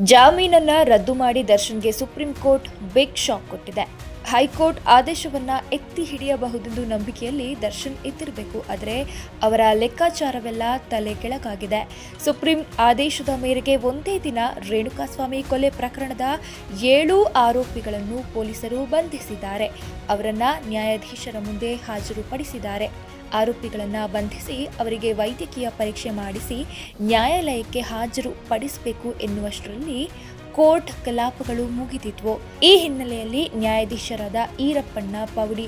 ಜಾಮೀನನ್ನ ರದ್ದು ಮಾಡಿ ದರ್ಶನ್ಗೆ ಸುಪ್ರೀಂ ಕೋರ್ಟ್ ಬಿಗ್ ಶಾಕ್ ಕೊಟ್ಟಿದೆ. ಹೈಕೋರ್ಟ್ ಆದೇಶವನ್ನ ಎತ್ತಿ ಹಿಡಿಯಬಹುದೆಂದು ನಂಬಿಕೆಯಲ್ಲಿ ದರ್ಶನ್ ಇದ್ದಿರಬೇಕು ಆದರೆ ಅವರ ಲೆಕ್ಕಾಚಾರವೆಲ್ಲ ತಲೆ ಕೆಳಗಾಗಿದೆ. ಸುಪ್ರೀಂ ಆದೇಶದ ಮೇರೆಗೆ ಒಂದೇ ದಿನ ರೇಣುಕಾಸ್ವಾಮಿ ಕೊಲೆ ಪ್ರಕರಣದ ಏಳು ಆರೋಪಿಗಳನ್ನು ಪೊಲೀಸರು ಬಂಧಿಸಿದ್ದಾರೆ. ಅವರನ್ನ ನ್ಯಾಯಾಧೀಶರ ಮುಂದೆ ಹಾಜರುಪಡಿಸಿದ್ದಾರೆ. ಆರೋಪಿಗಳನ್ನು ಬಂಧಿಸಿ ಅವರಿಗೆ ವೈದ್ಯಕೀಯ ಪರೀಕ್ಷೆ ಮಾಡಿಸಿ ನ್ಯಾಯಾಲಯಕ್ಕೆ ಹಾಜರು ಪಡಿಸಬೇಕು ಎನ್ನುವಷ್ಟರಲ್ಲಿ ಕೋರ್ಟ್ ಕಲಾಪಗಳು ಮುಗಿದಿದ್ವು. ಈ ಹಿನ್ನೆಲೆಯಲ್ಲಿ ನ್ಯಾಯಾಧೀಶರಾದ ಈರಪ್ಪಣ್ಣ ಪೌಡಿ,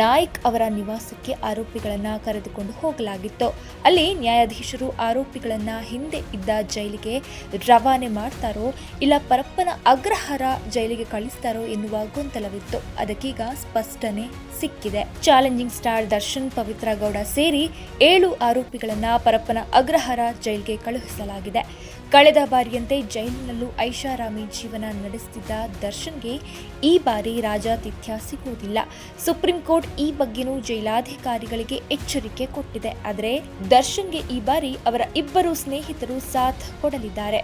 ನಾಯ್ಕ್ ಅವರ ನಿವಾಸಕ್ಕೆ ಆರೋಪಿಗಳನ್ನ ಕರೆದುಕೊಂಡು ಹೋಗಲಾಗಿತ್ತು. ಅಲ್ಲಿ ನ್ಯಾಯಾಧೀಶರು ಆರೋಪಿಗಳನ್ನ ಹಿಂದೆ ಇದ್ದ ಜೈಲಿಗೆ ರವಾನೆ ಮಾಡ್ತಾರೋ ಇಲ್ಲ ಪರಪ್ಪನ ಅಗ್ರಹಾರ ಜೈಲಿಗೆ ಕಳಿಸ್ತಾರೋ ಎನ್ನುವ ಗೊಂದಲವಿತ್ತು. ಅದಕ್ಕೀಗ ಸ್ಪಷ್ಟನೆ ಸಿಕ್ಕಿದೆ. ಚಾಲೆಂಜಿಂಗ್ ಸ್ಟಾರ್ ದರ್ಶನ್, ಪವಿತ್ರ ಗೌಡ ಸೇರಿ ಏಳು ಆರೋಪಿಗಳನ್ನ ಪರಪ್ಪನ ಅಗ್ರಹಾರ ಜೈಲಿಗೆ ಕಳುಹಿಸಲಾಗಿದೆ. ಕಳೆದ ಬಾರಿಯಂತೆ ಜೈಲಿನಲ್ಲೂ ಐಷಾರಾಮಿ ಜೀವನ ನಡೆಸುತ್ತಿದ್ದ ದರ್ಶನ್ಗೆ ಈ ಬಾರಿ ರಾಜಾತಿಥ್ಯ ಸಿಗುವುದಿಲ್ಲ. ಸುಪ್ರೀಂ ಕೋರ್ಟ್ ಈ ಬಗ್ಗೆನೂ ಜೈಲಾಧಿಕಾರಿಗಳಿಗೆ ಎಚ್ಚರಿಕೆ ಕೊಟ್ಟಿದೆ. ಆದರೆ ದರ್ಶನ್ಗೆ ಈ ಬಾರಿ ಅವರ ಇಬ್ಬರು ಸ್ನೇಹಿತರು ಸಾಥ್ ಕೊಡಲಿದ್ದಾರೆ.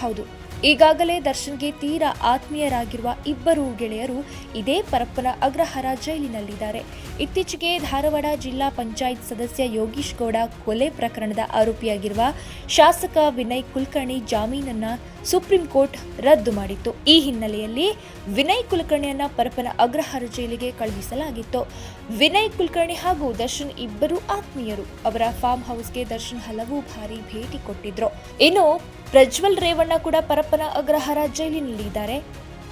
ಹೌದು. ಈಗಾಗಲೇ ದರ್ಶನ್ಗೆ ತೀರಾ ಆತ್ಮೀಯರಾಗಿರುವ ಇಬ್ಬರು ಗೆಳೆಯರು ಇದೇ ಪರಪ್ಪನ ಅಗ್ರಹಾರ ಜೈಲಿನಲ್ಲಿದ್ದಾರೆ. ಇತ್ತೀಚೆಗೆ ಧಾರವಾಡ ಜಿಲ್ಲಾ ಪಂಚಾಯತ್ ಸದಸ್ಯ ಯೋಗೀಶ್ ಗೌಡ ಕೊಲೆ ಪ್ರಕರಣದ ಆರೋಪಿಯಾಗಿರುವ ಶಾಸಕ ವಿನಯ್ ಕುಲಕರ್ಣಿ ಜಾಮೀನನ್ನ ಸುಪ್ರೀಂ ಕೋರ್ಟ್ ರದ್ದು ಮಾಡಿತ್ತು. ಈ ಹಿನ್ನೆಲೆಯಲ್ಲಿ ವಿನಯ್ ಕುಲಕರ್ಣಿಯನ್ನ ಪರಪ್ಪನ ಅಗ್ರಹಾರ ಜೈಲಿಗೆ ಕಳುಹಿಸಲಾಗಿತ್ತು. ವಿನಯ್ ಕುಲಕರ್ಣಿ ಹಾಗೂ ದರ್ಶನ್ ಇಬ್ಬರು ಆತ್ಮೀಯರು ಅವರ ಫಾರ್ಮ್ ಹೌಸ್ಗೆ ದರ್ಶನ್ ಹಲವು ಬಾರಿ ಭೇಟಿ ಕೊಟ್ಟಿದ್ರು. ಇನ್ನು ಪ್ರಜ್ವಲ್ ರೇವಣ್ಣ ಕೂಡ ಪರಪ್ಪನ ಅಗ್ರಹಾರ ಜೈಲಿನಲ್ಲಿದ್ದಾರೆ.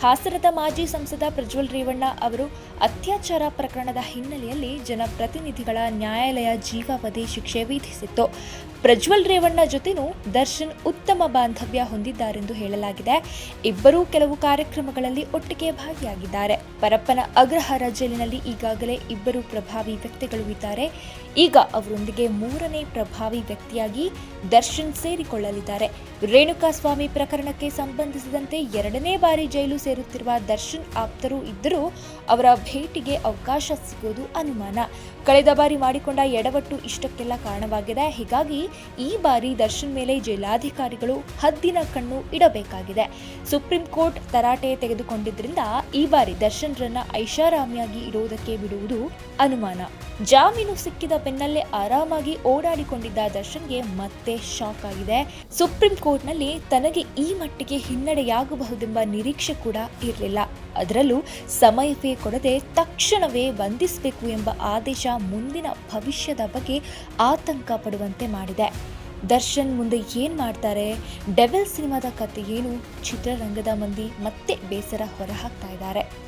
ಹಾಸನದ ಮಾಜಿ ಸಂಸದ ಪ್ರಜ್ವಲ್ ರೇವಣ್ಣ ಅವರು ಅತ್ಯಾಚಾರ ಪ್ರಕರಣದ ಹಿನ್ನೆಲೆಯಲ್ಲಿ ಜನಪ್ರತಿನಿಧಿಗಳ ನ್ಯಾಯಾಲಯ ಜೀವಾವಧಿ ಶಿಕ್ಷೆ ವಿಧಿಸಿತ್ತು. ಪ್ರಜ್ವಲ್ ರೇವಣ್ಣ ಜೊತೆನೂ ದರ್ಶನ್ ಉತ್ತಮ ಬಾಂಧವ್ಯ ಹೊಂದಿದ್ದಾರೆಂದು ಹೇಳಲಾಗಿದೆ. ಇಬ್ಬರೂ ಕೆಲವು ಕಾರ್ಯಕ್ರಮಗಳಲ್ಲಿ ಒಟ್ಟಿಗೆ ಭಾಗಿಯಾಗಿದ್ದಾರೆ. ಪರಪ್ಪನ ಅಗ್ರಹಾರ ಜೈಲಿನಲ್ಲಿ ಈಗಾಗಲೇ ಇಬ್ಬರು ಪ್ರಭಾವಿ ವ್ಯಕ್ತಿಗಳು ಇದ್ದಾರೆ. ಈಗ ಅವರೊಂದಿಗೆ ಮೂರನೇ ಪ್ರಭಾವಿ ವ್ಯಕ್ತಿಯಾಗಿ ದರ್ಶನ್ ಸೇರಿಕೊಳ್ಳಲಿದ್ದಾರೆ. ರೇಣುಕಾಸ್ವಾಮಿ ಪ್ರಕರಣಕ್ಕೆ ಸಂಬಂಧಿಸಿದಂತೆ ಎರಡನೇ ಬಾರಿ ಜೈಲು ಸೇರುತ್ತಿರುವ ದರ್ಶನ್ ಆಪ್ತರು ಇದ್ದರೂ ಅವರ ಭೇಟಿಗೆ ಅವಕಾಶ ಸಿಗೋದು ಅನುಮಾನ. ಕಳೆದ ಬಾರಿ ಮಾಡಿಕೊಂಡ ಎಡವಟ್ಟು ಇಷ್ಟಕ್ಕೆಲ್ಲ ಕಾರಣವಾಗಿದೆ. ಹೀಗಾಗಿ ಈ ಬಾರಿ ದರ್ಶನ್ ಮೇಲೆ ಜಿಲ್ಲಾಧಿಕಾರಿಗಳು ಹದ್ದಿನ ಕಣ್ಣು ಇಡಬೇಕಾಗಿದೆ. ಸುಪ್ರೀಂ ಕೋರ್ಟ್ ತರಾಟೆ ತೆಗೆದುಕೊಂಡಿದ್ದರಿಂದ ಈ ಬಾರಿ ದರ್ಶನ್ರನ್ನ ಐಷಾರಾಮಿಯಾಗಿ ಇಡುವುದಕ್ಕೆ ಬಿಡುವುದು ಅನುಮಾನ. ಜಾಮೀನು ಸಿಕ್ಕಿದ ಬೆನ್ನಲ್ಲೇ ಆರಾಮಾಗಿ ಓಡಾಡಿಕೊಂಡಿದ್ದ ದರ್ಶನ್ಗೆ ಮತ್ತೆ ಶಾಕ್ ಆಗಿದೆ. ಸುಪ್ರೀಂ ಕೋರ್ಟ್ನಲ್ಲಿ ತನಗೆ ಈ ಮಟ್ಟಿಗೆ ಹಿನ್ನಡೆಯಾಗಬಹುದೆಂಬ ನಿರೀಕ್ಷೆ ಕೂಡ ಇರಲಿಲ್ಲ. ಅದರಲ್ಲೂ ಸಮಯವೇ ಕೊಡದೆ ತಕ್ಷಣವೇ ಬಂಧಿಸಬೇಕು ಎಂಬ ಆದೇಶ ಮುಂದಿನ ಭವಿಷ್ಯದ ಬಗ್ಗೆ ಆತಂಕ ಪಡುವಂತೆ ಮಾಡಿದೆ. ದರ್ಶನ್ ಮುಂದೆ ಏನು ಮಾಡ್ತಾರೆ? ಡೆವಿಲ್ ಸಿನಿಮಾದ ಕತೆ ಏನು? ಚಿತ್ರರಂಗದ ಮಂದಿ ಮತ್ತೆ ಬೇಸರ ಹೊರಹಾಕ್ತಾ ಇದ್ದಾರೆ.